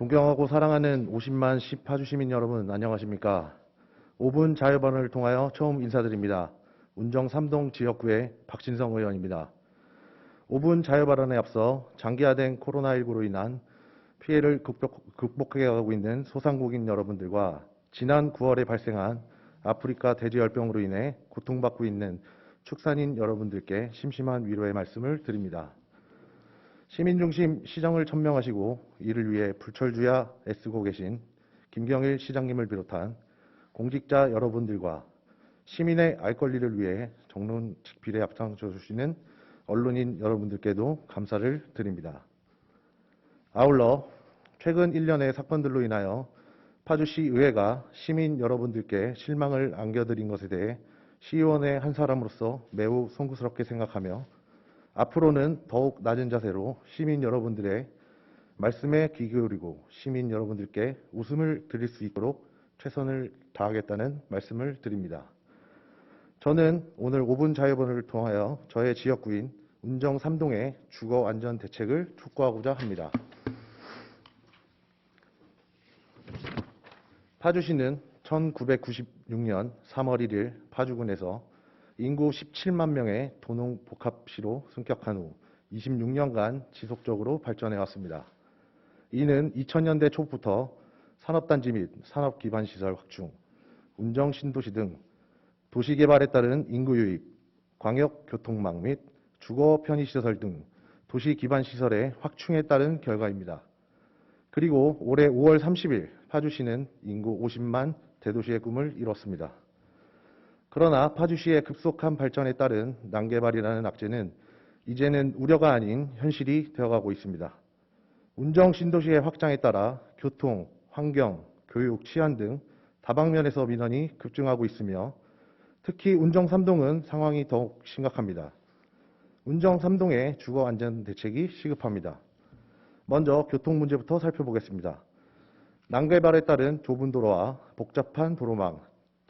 존경하고 사랑하는 50만 10파주 시민 여러분 안녕하십니까? 5분 자유반을 통하여 처음 인사드립니다. 운정 3동 지역구의 박진성 의원입니다. 5분 자유발언에 앞서 장기화된 코로나19로 인한 피해를 극복, 극복해 가고 있는 소상공인 여러분들과 지난 9월에 발생한 아프리카 돼지열병으로 인해 고통받고 있는 축산인 여러분들께 심심한 위로의 말씀을 드립니다. 시민중심 시정을 천명하시고 이를 위해 불철주야 애쓰고 계신 김경일 시장님을 비롯한 공직자 여러분들과 시민의 알 권리를 위해 정론 집필에 앞장서 주시는 언론인 여러분들께도 감사를 드립니다. 아울러 최근 1년의 사건들로 인하여 파주시 의회가 시민 여러분들께 실망을 안겨드린 것에 대해 시의원의 한 사람으로서 매우 송구스럽게 생각하며 앞으로는 더욱 낮은 자세로 시민 여러분들의 말씀에 귀 기울이고 시민 여러분들께 웃음을 드릴 수 있도록 최선을 다하겠다는 말씀을 드립니다. 저는 오늘 5분 자유번을 통하여 저의 지역구인 운정 3동의 주거 안전 대책을 촉구하고자 합니다. 파주시는 1996년 3월 1일 파주군에서 인구 17만 명의 도농 복합시로 승격한 후 26년간 지속적으로 발전해 왔습니다. 이는 2000년대 초부터 산업단지 및 산업기반시설 확충, 운정 신도시 등 도시개발에 따른 인구 유입, 광역교통망 및 주거 편의시설 등 도시 기반 시설의 확충에 따른 결과입니다. 그리고 올해 5월 30일 파주시는 인구 50만 대도시의 꿈을 이뤘습니다. 그러나 파주시의 급속한 발전에 따른 난개발이라는 악재는 이제는 우려가 아닌 현실이 되어가고 있습니다. 운정 신도시의 확장에 따라 교통, 환경, 교육, 치안 등 다방면에서 민원이 급증하고 있으며 특히 운정 3동은 상황이 더욱 심각합니다. 운정 3동의 주거 안전 대책이 시급합니다. 먼저 교통 문제부터 살펴보겠습니다. 난개발에 따른 좁은 도로와 복잡한 도로망,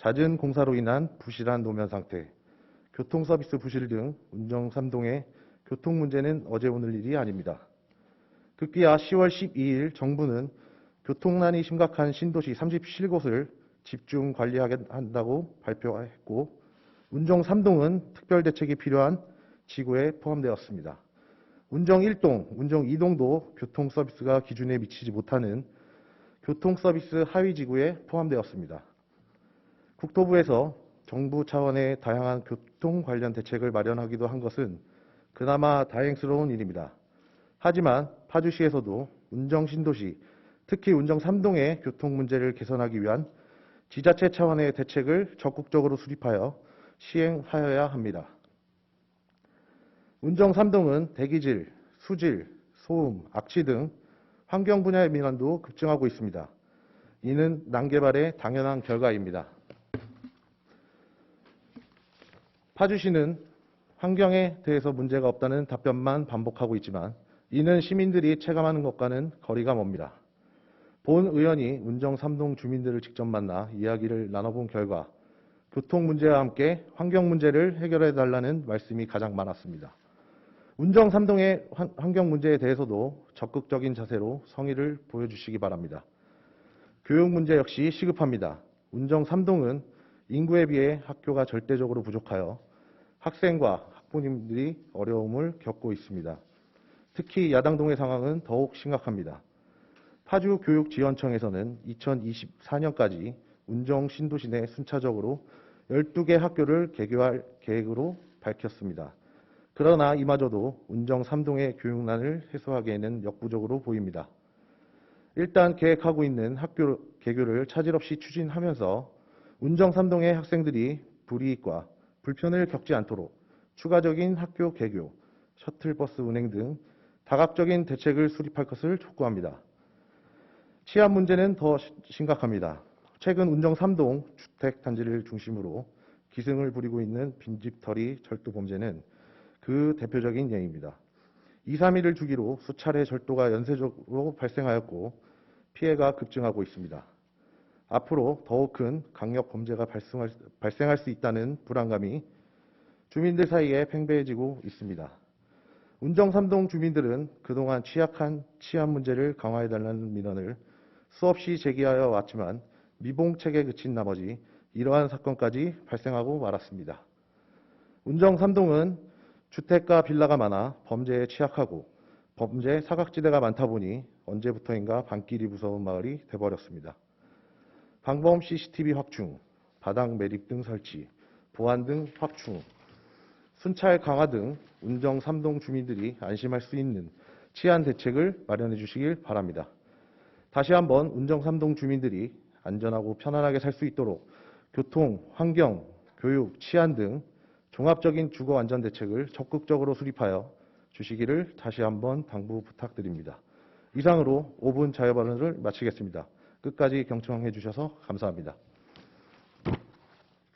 잦은 공사로 인한 부실한 노면 상태, 교통 서비스 부실 등 운정 3동의 교통 문제는 어제 오늘 일이 아닙니다. 급기야 10월 12일 정부는 교통난이 심각한 신도시 37곳을 집중 관리한다고 발표했고 운정 3동은 특별 대책이 필요한 지구에 포함되었습니다. 운정 1동, 운정 2동도 교통 서비스가 기준에 미치지 못하는 교통 서비스 하위 지구에 포함되었습니다. 국토부에서 정부 차원의 다양한 교통 관련 대책을 마련하기도 한 것은 그나마 다행스러운 일입니다. 하지만 파주시에서도 운정 신도시, 특히 운정 3동의 교통 문제를 개선하기 위한 지자체 차원의 대책을 적극적으로 수립하여 시행하여야 합니다. 운정 3동은 대기질, 수질, 소음, 악취 등 환경 분야의 민원도 급증하고 있습니다. 이는 난개발의 당연한 결과입니다. 파주시는 환경에 대해서 문제가 없다는 답변만 반복하고 있지만 이는 시민들이 체감하는 것과는 거리가 멉니다. 본 의원이 운정 3동 주민들을 직접 만나 이야기를 나눠본 결과 교통 문제와 함께 환경 문제를 해결해 달라는 말씀이 가장 많았습니다. 운정 3동의 환경 문제에 대해서도 적극적인 자세로 성의를 보여주시기 바랍니다. 교육 문제 역시 시급합니다. 운정 3동은 인구에 비해 학교가 절대적으로 부족하여 학생과 학부모님들이 어려움을 겪고 있습니다. 특히 야당동의 상황은 더욱 심각합니다. 파주교육지원청에서는 2024년까지 운정 신도시 내 순차적으로 12개 학교를 개교할 계획으로 밝혔습니다. 그러나 이마저도 운정 3동의 교육난을 해소하기에는 역부족으로 보입니다. 일단 계획하고 있는 학교 개교를 차질 없이 추진하면서 운정 3동의 학생들이 불이익과 불편을 겪지 않도록 추가적인 학교 개교, 셔틀버스 운행 등 다각적인 대책을 수립할 것을 촉구합니다. 치안 문제는 더 심각합니다. 최근 운정 3동 주택 단지를 중심으로 기승을 부리고 있는 빈집털이 절도 범죄는 그 대표적인 예입니다. 2, 3일을 주기로 수차례 절도가 연쇄적으로 발생하였고 피해가 급증하고 있습니다. 앞으로 더욱 큰 강력 범죄가 발생할, 발생할 수 있다는 불안감이 주민들 사이에 팽배해지고 있습니다. 운정 3동 주민들은 그동안 취약한 치안 문제를 강화해달라는 민원을 수없이 제기하여 왔지만 미봉책에 그친 나머지 이러한 사건까지 발생하고 말았습니다. 운정 3동은 주택과 빌라가 많아 범죄에 취약하고 범죄 사각지대가 많다 보니 언제부터인가 밤길이 무서운 마을이 돼버렸습니다. 방범 CCTV 확충, 바닥 매립 등 설치, 보안 등 확충, 순찰 강화 등 운정 3동 주민들이 안심할 수 있는 치안 대책을 마련해 주시길 바랍니다. 다시 한번 운정 3동 주민들이 안전하고 편안하게 살 수 있도록 교통, 환경, 교육, 치안 등 종합적인 주거 안전 대책을 적극적으로 수립하여 주시기를 다시 한번 당부 부탁드립니다. 이상으로 5분 자유 발언을 마치겠습니다. 끝까지 경청해 주셔서 감사합니다.